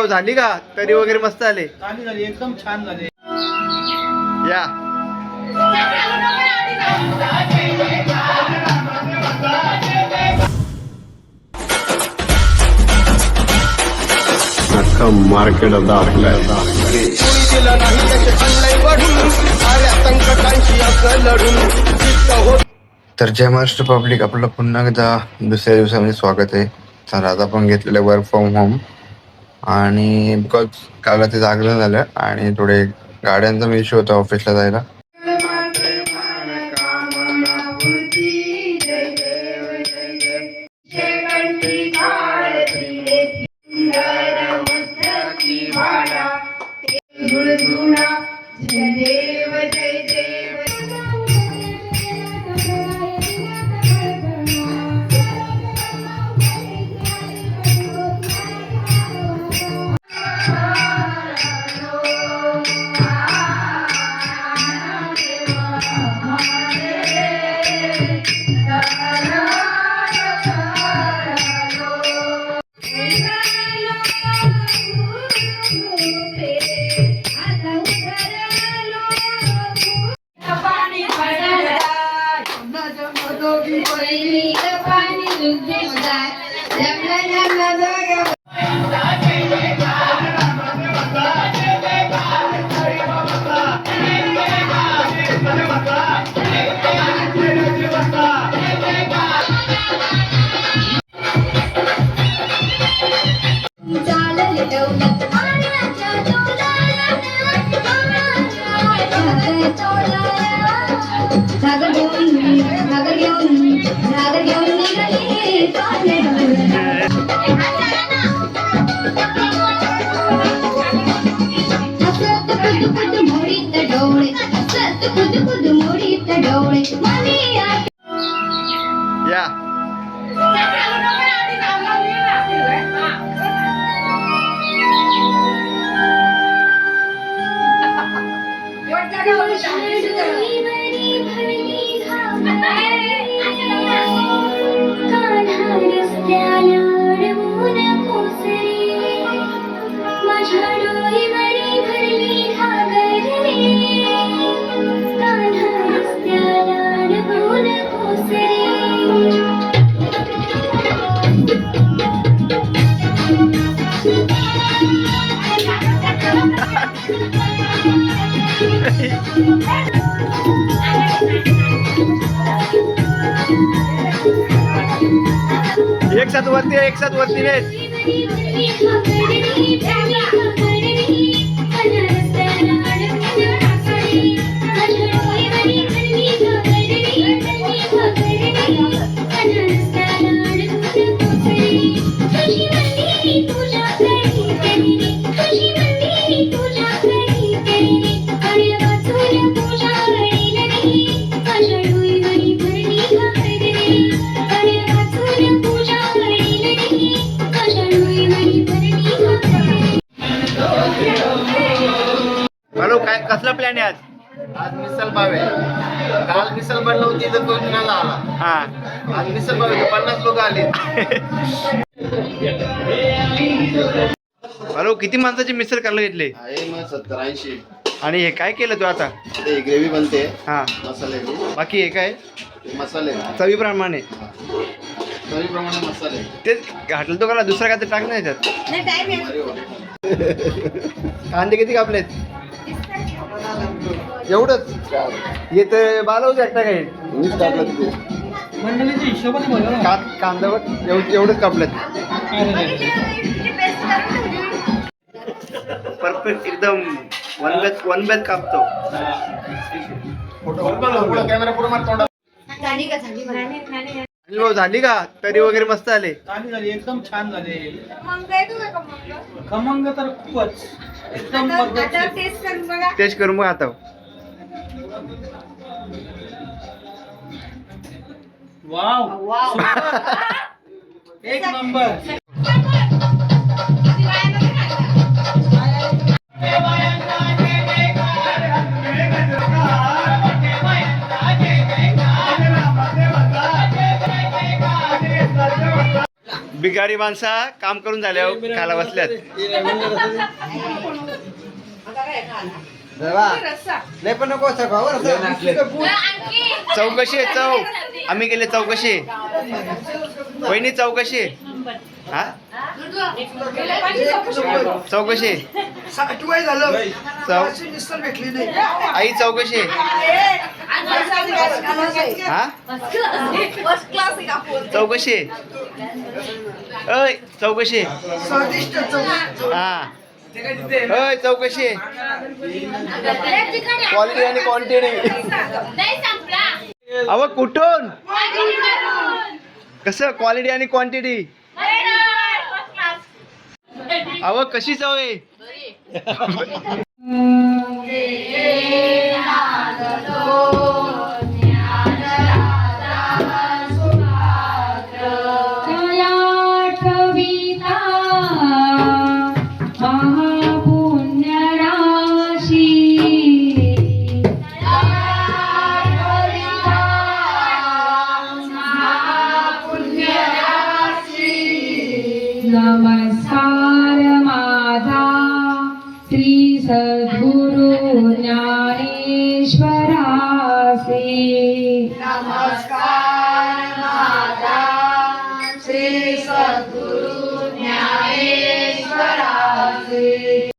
भाऊ झाली का? तरी वगैरे मस्त आले झाली झाली एकदम छान झाली. या. मार्केट तर जय महाराष्ट्र पब्लिक आपलं पुन्हा एकदा दुसऱ्या दिवसामध्ये स्वागत आहे. तर आज आपण घेतलेलं वर्क फ्रॉम होम आणि बिकॉज काल ते जागरण झालं आणि थोडे गाड्यांचा मी इश्यू होता ऑफिसला जायला. एक साथ वरती एक साथ वरती नाही मिसल पाव. आहे काल मिसल बनलं होती तर तो जुन्याला आला. हा. आज मिसल पाव पन्नास लोक आले. हॅलो किती माणसाची मिसळ करायला घेतले? आहे मग सत्तर ऐंशी. आणि हे काय केलं तू आता? ते ग्रेव्ही बनते. हा. मसाल्याची बाकी हे काय? ते मसाले. चवीप्रमाणे. चवीप्रमाणे मसाले. तेच घातलं तो का दुसरा काय तर टाक नाही अरे वा. कांदे किती कापलेत? एवढंच. तर बालवच एकटा काय मीच टाकलं तिथे. मंडळीच्या हिशोबाने बघा ना. का कांद्यावर एवढ एवढंच रे. परफेक्ट एकदम. वन बॅच वन बॅच कापतो. कॅमेरा पुढे मार झाली का झाली अनिल भाऊ झाली का? तरी वगैरे मस्त आले. झाली झाली. एकदम छान झाले. मग काय तू का मग खमंग तर खूपच. एकदम आता आता पद्धतशीर. टेस्ट करून बघा. टेस्ट करून मग आता. वाव. वाव. एक नंबर. बिगारी माणसा काम करून झाल्यावर खायला बसल्यात. नाही पण नको चौकशी आहे चौ. आम्ही गेले चौकशी. वहिनी चौकशी. हा? चौकशी. आई चौकशी. हा? चौकशी. अय चौकशी. हा. होय चौकशी. क्वालिटी आणि क्वांटिटी अव कुठून? कसं क्वालिटी आणि क्वांटिटी अव कशी चव आहे? ज्ञानेश्वरासे